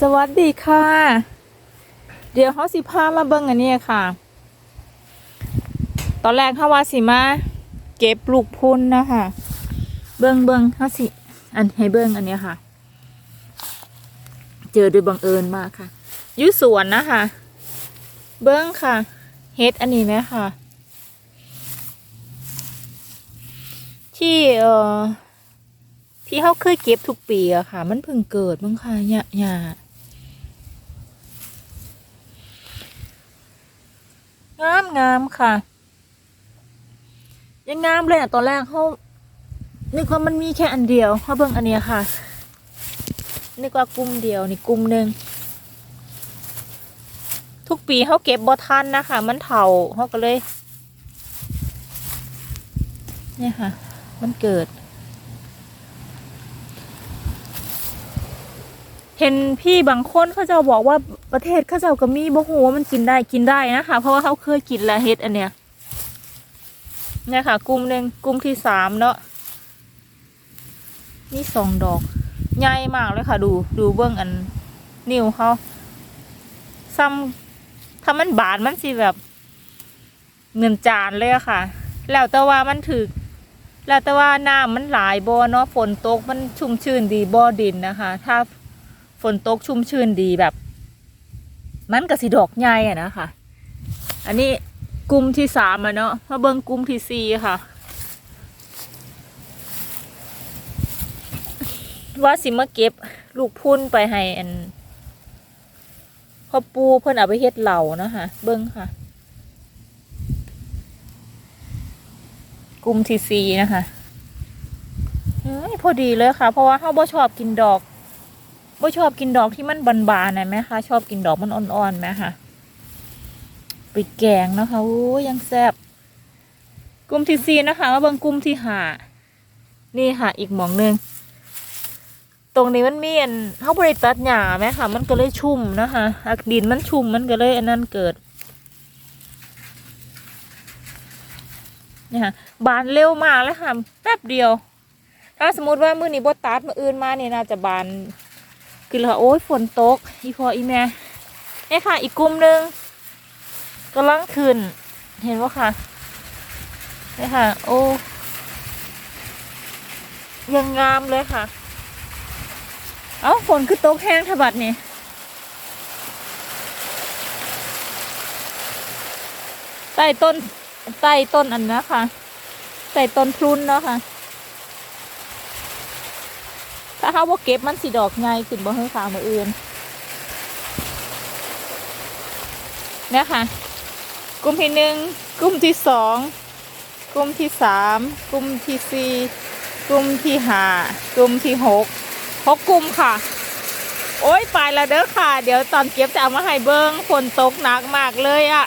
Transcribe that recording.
สวัสดีค่ะ เดี๋ยวเขาสิพามาเบิ้งอันนี้ค่ะ ตอนแรกเขาว่าสิมาเก็บลูกพุนนะคะเบิ้งเบิ้งเขาสิ อันให้เบิ้งอันนี้ค่ะ เจอโดยบังเอิญมากค่ะยุสวนนะคะ เบิ้งค่ะเฮ็ดอันนี้ไหมค่ะ ที่เอ่อที่เขาเคยเก็บทุกปีอะค่ะ มันเพิ่งเกิดมั้งค่ะหยาหยา งามงามค่ะ ยังงามเลยอะตอนแรกเขานึกว่ามันมีแค่อันเดียวเขาเบิ่งอันเนี้ยค่ะนึกว่ากลุ่มเดียวนี่กลุ่มหนึ่งทุกปีเขาเก็บบ่ทันนะคะมันเถาเขาก็เลย เนี่ยค่ะ มันเกิด เห็นพี่บางคนเขาจะบอกว่าประเทศเขาเจ้าก็มีบ่ฮู้ว่ามันกินได้กินได้นะคะ เพราะว่าเขาเคยกินแล้วเฮ็ดอันเนี้ยเนี่ยค่ะ กลุ่มหนึ่งกลุ่มที่สามเนาะนี่สองดอก ใหญ่มากเลยค่ะ ดูดูเบื้องอันนิ้วเขาซ้ำถ้ามันบาดมันสิแบบเงินจานเลยอะค่ะ แล้วแต่ว่ามันถือแล้วแต่ว่าน้ำมันหลายบ่เนาะฝนตกมันชุ่มชื้นดีบ่ดินนะคะ ถ้า ฝนตกชุ่มชื้นดีแบบ มันก็สิดอกใหญ่อะนะคะอันนี้กลุ่มที่สามอะเนาะมาเบิ่งกลุ่มที่สี่ค่ะ ว่าสิมาเก็บลูกพุ่นไปให้อันพ่อปูเพิ่อนเอาไปเฮ็ดเหล่านะคะเบิ่งค่ะ กลุ่มที่สี่นะคะเฮ้ยพอดีเลยค่ะ เพราะว่าเขาบ่ชอบกินดอก บ่ชอบกินดอกที่มันบานๆนะไหมคะชอบกินดอกมันอ่อนๆไหมคะไปแกงนะคะโอ้ยังแซ่บกลุ่มที่สี่นะคะมาเบิ่งกลุ่มที่ห้านี่ค่ะ อีกหมองหนึ่งตรงนี้มันมีอันเขาบริตัดหญ้าไหมคะมันก็เลยชุ่มนะคะอักดินมันชุ่มมันก็เลยอันนั้นเกิดนี่ค่ะบานเร็วมากเลยค่ะแป๊บเดียว ถ้าสมมติว่ามือนี้บดตัดมืออื่นมาเนี่ยน่าจะบาน คือเลยค่ะโอ้ยฝนตก อีพออีแม่เนี่ยค่ะ อีกกลุ่มหนึ่งกำลังขึ้น เห็นว่าค่ะเนี่ยค่ะ โอ้ยังงามเลยค่ะ เอ้าฝนคือตกแห้งทบัดนี่ใต้ต้นใต้ต้นอันนะคะใต้ต้นพลุนเนาะค่ะ ถ้า เขาว่าเก็บมันสีดอกไงขึ้นบ่ให้ขาวมืออื่นเนี่ยค่ะ กลุ่มที่หนึ่งกลุ่มที่สองกลุ่มที่สามกลุ่มที่สี่กลุ่มที่ห้ากลุ่มที่หกหกกลุ่มค่ะ โอ้ยไปและเด้อค่ะ เดี๋ยวตอนเก็บจะเอามาให้เบิ้งฝนตกหนักมากเลยอะ่ะ